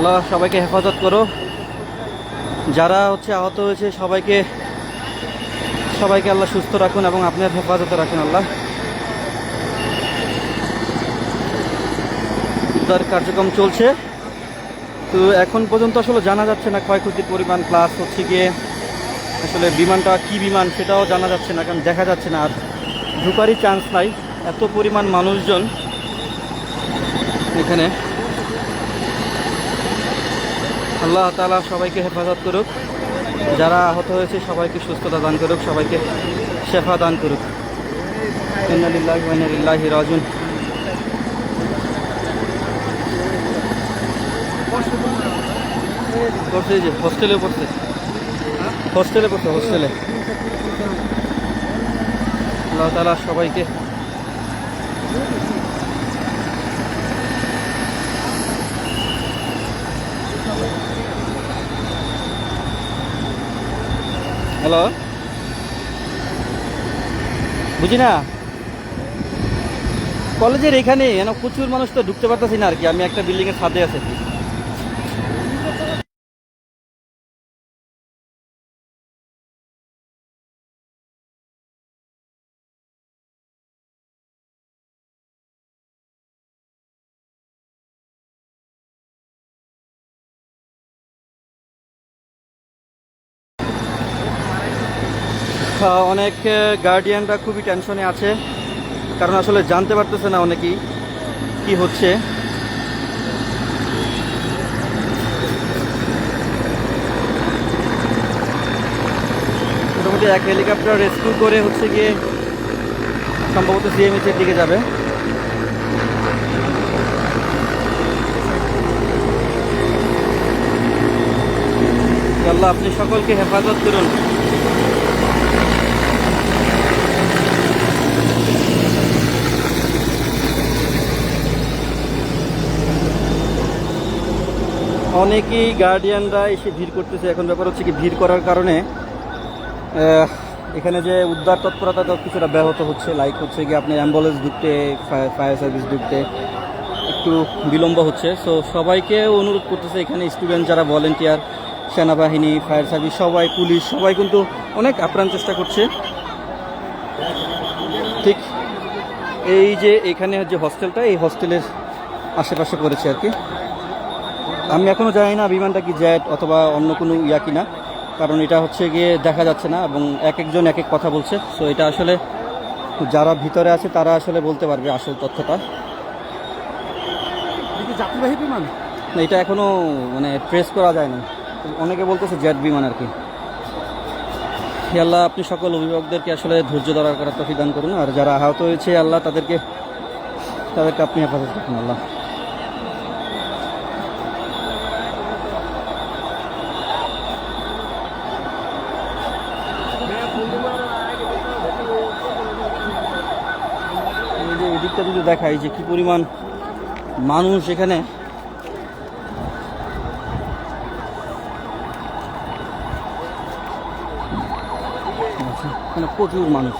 আল্লাহ সবাইকে হেফাজত করো। যারা হচ্ছে আহত হয়েছে, সবাইকে সবাইকে আল্লাহ সুস্থ রাখুন এবং আপনার হেফাজতে রাখুন আল্লাহ। উদ্ধার কার্যক্রম চলছে। তো এখন পর্যন্ত আসলে জানা যাচ্ছে না ক্ষয়ক্ষতির পরিমাণ প্লাস হচ্ছে গিয়ে আসলে বিমানটা কি বিমান সেটাও জানা যাচ্ছে না, কারণ দেখা যাচ্ছে না। আর ঢুকারই চান্স নাই। এত পরিমাণ মানুষজন এখানে। আল্লাহ তালা সবাইকে হেফাজত করুক। যারা আহত হয়েছে, সবাইকে সুস্থতা দান করুক, সবাইকে শেফা দান করুক। ইন্নালিল্লাহি রাজিউন। পড়ছে যে হোস্টেলে পড়ছে। হোস্টেলে পড়ছে হোস্টেলে আল্লাহ তালা সবাইকে হ্যালো বুঝি না? কলেজের এখানে প্রচুর মানুষ তো ঢুকতে পারতেছি না আর কি। আমি একটা বিল্ডিং এর ছাদে আছি অনেক গার্ডিয়ানরা খুবই টেনশনে আছে। কারণ আসলে জানতে পারতেছে না অনেকেই কি হচ্ছে। মোটামুটি এক হেলিকপ্টার রেস্কিউ করে হচ্ছে গিয়ে সম্ভবত সিএমএইচ এর দিকে যাবে। আল্লাহ, আপনি সকলকে হেফাজত করুন। অনেকেই গার্ডিয়ানরা এসে ভিড় করতেছে। এখন ব্যাপার হচ্ছে কি, ভিড় করার কারণে এখানে যে উদ্ধার তৎপরতা তো কিছুটা ব্যাহত হচ্ছে। লাইক হচ্ছে কি আপনি অ্যাম্বুলেন্স ঢুকতে ফায়ার সার্ভিস ঢুকতে একটু বিলম্ব হচ্ছে। সো সবাইকে অনুরোধ করতেছে এখানে স্টুডেন্ট যারা ভলেন্টিয়ার সেনাবাহিনী ফায়ার সার্ভিস সবাই, পুলিশ, সবাই কিন্তু অনেক আপ্রাণ চেষ্টা করছে। ঠিক এই যে এখানে যে হস্টেলটা এই হস্টেলের আশেপাশে করেছে আর কি। আমি এখনও জানি না বিমানটা কি জ্যাট অথবা অন্য কোনো ইয়া কিনা কারণ এটা হচ্ছে গিয়ে দেখা যাচ্ছে না এবং এক একজন এক এক কথা বলছে। সো এটা আসলে যারা ভিতরে আছে তারা আসলে বলতে পারবে আসল তথ্যটা। যাত্রীবাহী বিমান? না এটা এখনও মানে ট্রেস করা যায় না। অনেকে বলতেছে জেট বিমান আর কি। আল্লাহ আপনি সকল অভিভাবকদেরকে আসলে ধৈর্য ধরা করার তফি দান করুন আর যারা আহত হয়েছে আল্লাহ তাদেরকে তাদেরকে আপনি হেফাজত রাখুন আল্লাহ। এই তো দেখাই যে কি পরিমাণ মানুষ এখানে। এখানে প্রচুর মানুষ।